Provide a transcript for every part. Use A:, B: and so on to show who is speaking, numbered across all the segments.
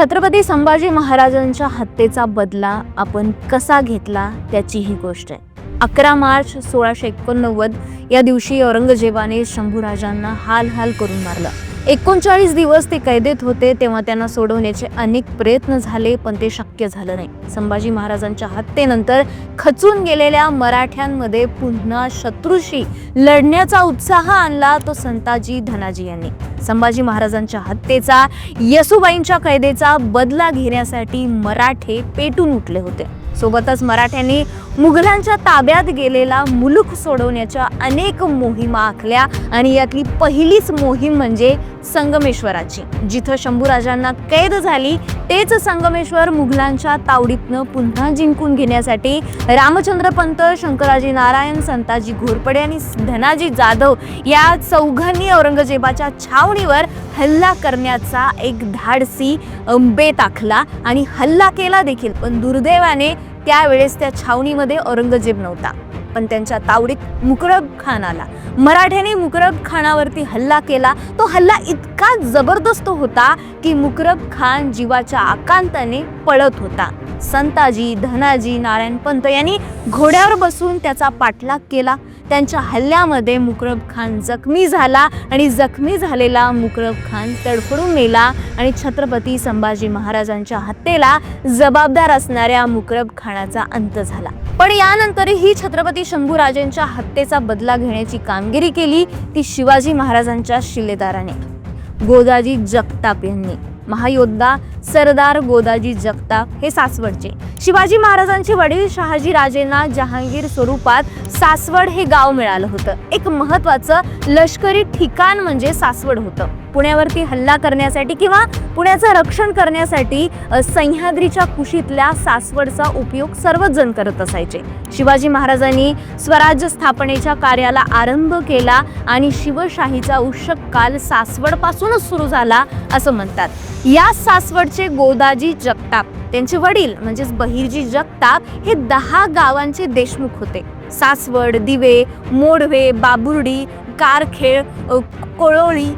A: छत्रपती संभाजी महाराजांच्या हत्येचा बदला आपण कसा घेतला त्याची ही गोष्ट आहे. अकरा मार्च सोळाशे एकोणनव्वद या दिवशी औरंगजेबाने शंभूराजांना हाल हाल करून मारलं. एकोणचाळीस दिवस ते कैदेत होते तेव्हा त्यांना सोडवण्याचे अनेक प्रयत्न झाले पण ते शक्य झालं नाही. संभाजी महाराजांच्या हत्येनंतर खचून गेलेल्या मराठ्यांमध्ये पुन्हा शत्रूशी लढण्याचा उत्साह आणला तो संताजी धनाजी यांनी. संभाजी महाराजांच्या हत्येचा यसुबाईंच्या कैदेचा बदला घेण्यासाठी मराठे पेटून उठले होते. सोबतच मराठ्यांनी मुघलांच्या ताब्यात गेलेला मुलुख सोडवण्याच्या अनेक मोहिमा आखल्या आणि यातली पहिलीच मोहीम म्हणजे संगमेश्वराची जिथं शंभूराजांना कैद झाली. तेच संगमेश्वर मुघलांच्या तावडीतनं पुन्हा जिंकून घेण्यासाठी रामचंद्र पंत शंकराजी नारायण संताजी घोरपडे आणि धनाजी जाधव या चौघांनी औरंगजेबाच्या छावणीवर हल्ला करण्याचा एक धाडसी बेत आखला आणि हल्ला केला देखील. पण दुर्दैवाने त्यावेळेस त्या छावणीमध्ये औरंगजेब नव्हता. पण त्यांच्या तावडीत मुकरब खान आला. मराठ्याने मुकरब खानावरती हल्ला केला. तो हल्ला इतका जबरदस्त होता की मुकरब खान जीवाच्या आकांताने पळत होता. संताजी धनाजी नारायण पंत यांनी घोड्यावर बसून त्याचा पाठलाग केला. त्यांच्या हल्ल्यामध्ये मुकरब खान जखमी झाला आणि जखमी झालेला मुकरब खान तडफडून मेला आणि छत्रपती संभाजी महाराजांच्या हत्येला जबाबदार असणाऱ्या मुकरब खानाचा अंत झाला. पण यानंतरही छत्रपती शंभूराजेंच्या हत्येचा बदला घेण्याची कामगिरी केली ती शिवाजी महाराजांच्या शिलेदाराने. गोदाजी जगताप यांनी. महायोद्धा सरदार गोदाजी जगताप हे सासवडचे. शिवाजी महाराजांचे वडील शहाजी राजेंना जहांगीर स्वरूपात सासवड हे गाव मिळालं होतं. एक महत्वाचं लष्करी ठिकाण म्हणजे सासवड होतं. पुण्यावरती हल्ला करण्यासाठी किंवा पुण्याचं रक्षण करण्यासाठी सह्याद्रीच्या कुशीतल्या सासवडचा उपयोग सर्वच जण करत असायचे. शिवाजी महाराजांनी स्वराज्य स्थापनेच्या कार्याला आरंभ केला आणि शिवशाहीचा उषक काल सासवडपासूनच सुरू झाला असं म्हणतात. या सासवडचे गोदाजी जगताप त्यांचे वडील म्हणजेच बहिर्जी जगताप हे दहा गावांचे देशमुख होते. सासवड दिवे मोडवे बाबुर्डी कारखेळ खेळ कोळोळी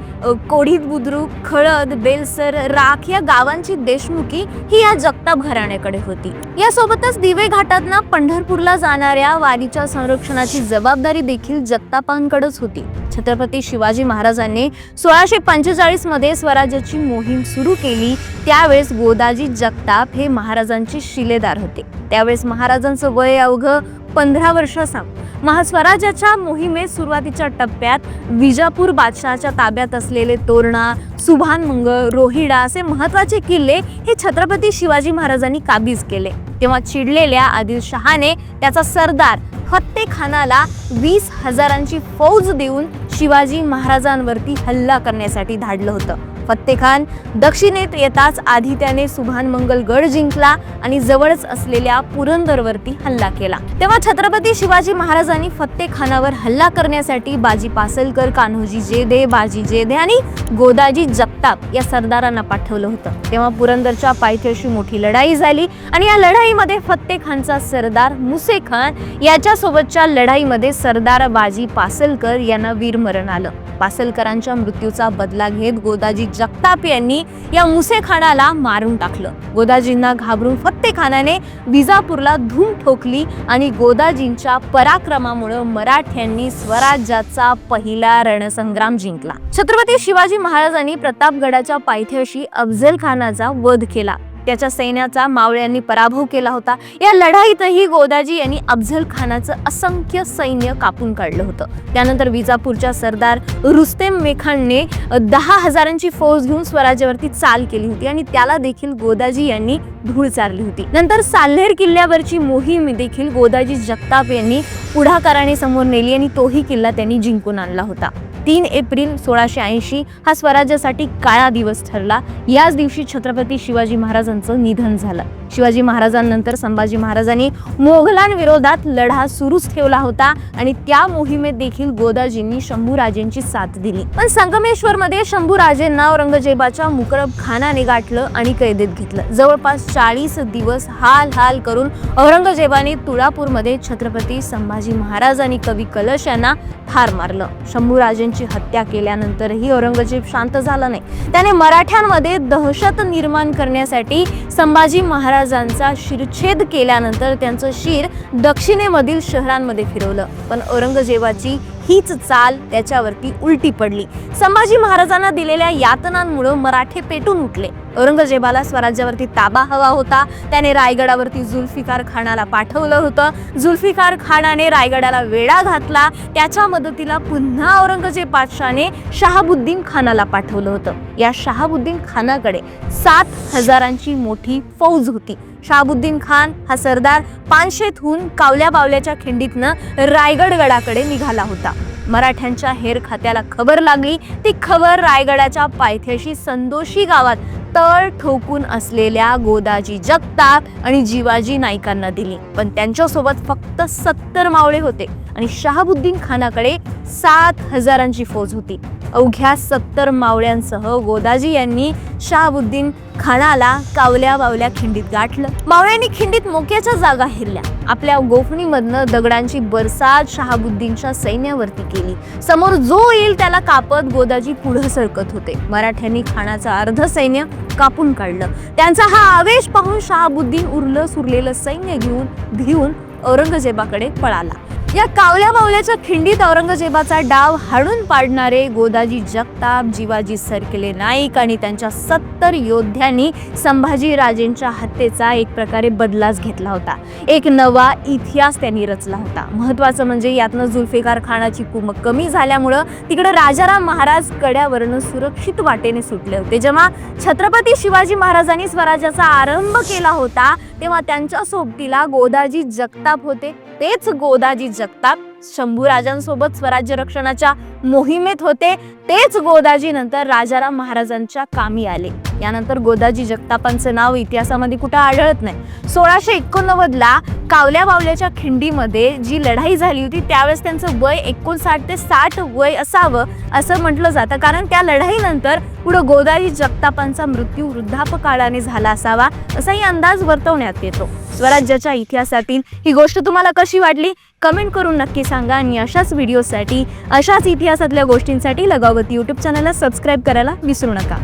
A: कोढीत बुद्रुक खळद बेलसर राख या गावांची देशमुखी ही या जगताप घराण्याकडे होती. यासोबतच दिवे घाटातना पंढरपूरला जाणाऱ्या वारीच्या संरक्षणाची जबाबदारी देखील जगतापांकडेच होती. छत्रपती शिवाजी महाराजांनी सोळाशे पंचेचाळीसमध्ये स्वराज्याची मोहीम सुरू केली. त्यावेळेस गोदाजी जगताप हे महाराजांचे शिलेदार होते. त्यावेळेस महाराजांचं वय अवघं पंधरा वर्षाचा. महास्वराज्याच्या मोहिमेत सुरुवातीच्या टप्प्यात विजापूर बादशहाच्या ताब्यात असलेले तोरणा सुभानमंगळ रोहिडा असे महत्त्वाचे किल्ले हे छत्रपती शिवाजी महाराजांनी काबीज केले. तेव्हा चिडलेल्या आदिलशहाने त्याचा सरदार फत्ते खानाला वीस हजारांची फौज देऊन शिवाजी महाराजांवरती हल्ला करण्यासाठी धाडलं होतं. फत्तेखान दक्षिणेत येताच आधी त्याने सुभानमंगल गड जिंकला आणि जवळच असलेल्या पुरंदरवरती हल्ला केला. तेव्हा छत्रपती शिवाजी महाराजांनी फत्तेखानावर हल्ला करण्यासाठी बाजी पासलकर कान्होजी जेदे बाजी जेदे आणि गोदाजी जगताप या सरदारांना पाठवलं होतं. तेव्हा पुरंदरच्या पायथ्याशी मोठी लढाई झाली आणि या लढाईमध्ये फत्ते खानचा सरदार मुसे खान याच्यासोबतच्या लढाईमध्ये सरदार बाजी पासलकर यांना वीरमरण आलं. पासलकरांच्या मृत्यूचा बदला घेत गोदाजी जगताप यांनी या मुसेखानाला मारून टाकलं. गोदाजींना घाबरून फत्तेखानाने विजापूरला धूम ठोकली आणि गोदाजींच्या पराक्रमामुळे मराठ्यांनी स्वराज्याचा पहिला रणसंग्राम जिंकला. छत्रपती शिवाजी महाराजांनी प्रतापगडाच्या पायथ्याशी अफजल खानाचा वध केला. त्याच्या सैन्याचा मावळ्यांनी पराभव केला होता. या लढाईतही गोदाजी यांनी अफझल खानाचं असंख्य सैन्य कापून काढलं होतं. त्यानंतर विजापूरच्या सरदार रुस्तेम मेखानने दहा हजारांची फौज घेऊन स्वराज्यावरती चाल केली होती आणि त्याला देखील गोदाजी यांनी धूळ चारली होती. नंतर साल्हेर किल्ल्यावरची मोहीम देखील गोदाजी जगताप यांनी पुढाकाराने समोर नेली आणि तोही किल्ला त्यांनी जिंकून आणला होता. तीन एप्रिल सोळाशे ऐंशी हा स्वराज्यासाठी काळा दिवस ठरला. याच दिवशी छत्रपती शिवाजी महाराजांचं निधन झालं. शिवाजी महाराजांनंतर संभाजी महाराजांनी मोगलांविरोधात लढा सुरूच ठेवला होता आणि त्या मोहिमेत देखील गोदाजींनी शंभूराजेंची साथ दिली. पण संगमेश्वरमध्ये शंभूराजेंना औरंगजेबाच्या मुकरब खानाने गाठलं आणि कैदेत घेतलं. जवळपास चाळीस दिवस हाल हाल करून औरंगजेबाने तुळापूरमध्ये छत्रपती संभाजी महाराज आणि कवी कलश यांना ठार मारलं. शंभूराजेंची हत्या केल्यानंतरही औरंगजेब शांत झाला नाही. त्याने मराठ्यांमध्ये दहशत निर्माण करण्यासाठी संभाजी महाराज महाराजांचा शिरछेद केल्यानंतर त्यांचं शिर दक्षिणेमधील शहरांमध्ये फिरवलं. पण औरंगजेबाची हीच चाल त्याच्यावरती उलटी पडली. संभाजी महाराजांना दिलेल्या यातनांमुळं मराठे पेटून उठले. औरंगजेबाला स्वराज्यावरती ताबा हवा होता. त्याने रायगडावरती जुल्फिकार खानाला पाठवलं होतं. जुल्फिकार खानाने रायगडाला वेढा घातला. त्याच्या मदतीला पुन्हा औरंगजेब बादशाने शहाबुद्दीन खानाला पाठवलं होतं. या शहाबुद्दीन खानाकडे सात हजारांची मोठी फौज होती. शहाबुद्दीन खान हा सरदार पानशेतहून कावल्या बावल्याच्या खिंडीतनं रायगड गडाकडे निघाला होता. मराठ्यांच्या हेर खात्याला खबर लागली ती खबर रायगडाच्या पायथ्याशी संदोशी गावात तळ ठोकून असलेल्या गोदाजी जगताप आणि जिवाजी नाईकांना दिली. पण त्यांच्यासोबत फक्त सत्तर मावळे होते आणि शहाबुद्दीन खानाकडे सात हजारांची फौज होती. अवघ्या सत्तर मावळ्यांसह गोदाजी यांनी शहाबुद्दीन खानाला कावल्या बावल्या खिंडीत गाठलं. मावळ्यांनी खिंडीत मोक्याच्या जागा हिरल्या. आपल्या गोफणीमधनं दगडांची बरसात शहाबुद्दीनच्या सैन्यावरती केली. समोर जो येईल त्याला कापत गोदाजी पुढे सरकत होते. मराठ्यांनी खानाचं अर्ध सैन्य कापून काढलं. त्यांचा हा आवेश पाहून शहाबुद्दीन उरलं सुरलेलं सैन्य घेऊन भिवून औरंगजेबाकडे पळाला. या कावल्या बावल्याच्या खिंडीत औरंगजेबाचा डाव हाडून पाडणारे गोदाजी जगताप जिवाजी सरकेले नाईक आणि त्यांच्या सत्तर योद्ध्यांनी संभाजी राजेंच्या हत्येचा एक प्रकारे बदलाच घेतला होता. एक नवा इतिहास त्यांनी रचला होता. महत्वाचं म्हणजे यातनं जुल्फिकार खानाची कुमक कमी झाल्यामुळं तिकडे राजाराम महाराज कड्यावरनं सुरक्षित वाटेने सुटले होते. जेव्हा छत्रपती शिवाजी महाराजांनी स्वराज्याचा आरंभ केला होता तेव्हा त्यांच्या सोबतीला गोदाजी जगताप होते. तेच गोदाजी जगताप शंभूराजांसोबत स्वराज्य रक्षणाच्या मोहिमेत होते. तेच गोदाजी नंतर राजाराम महाराजांच्या कामी आले. यानंतर गोदाजी जगतापांचं नाव इतिहासामध्ये कुठं आढळत नाही. सोळाशे एकोणनव्वद ला कावल्या बावल्याच्या खिंडीमध्ये जी लढाई झाली होती त्यावेळेस त्यांचं वय एकोणसाठ ते साठ वय असावं असं म्हटलं जातं. कारण त्या लढाईनंतर पुढं गोदाजी जगतापांचा मृत्यू वृद्धापकाळाने झाला असावा असाही अंदाज वर्तवण्यात येतो. स्वराज्याच्या इतिहासातील ही गोष्ट तुम्हाला कशी वाटली? कमेंट करून नक्की सांगा आणि अशाच व्हिडिओसाठी अशाच इतिहासातल्या गोष्टींसाठी लगावती यूट्यूब चॅनलला सबस्क्राईब करायला विसरू नका.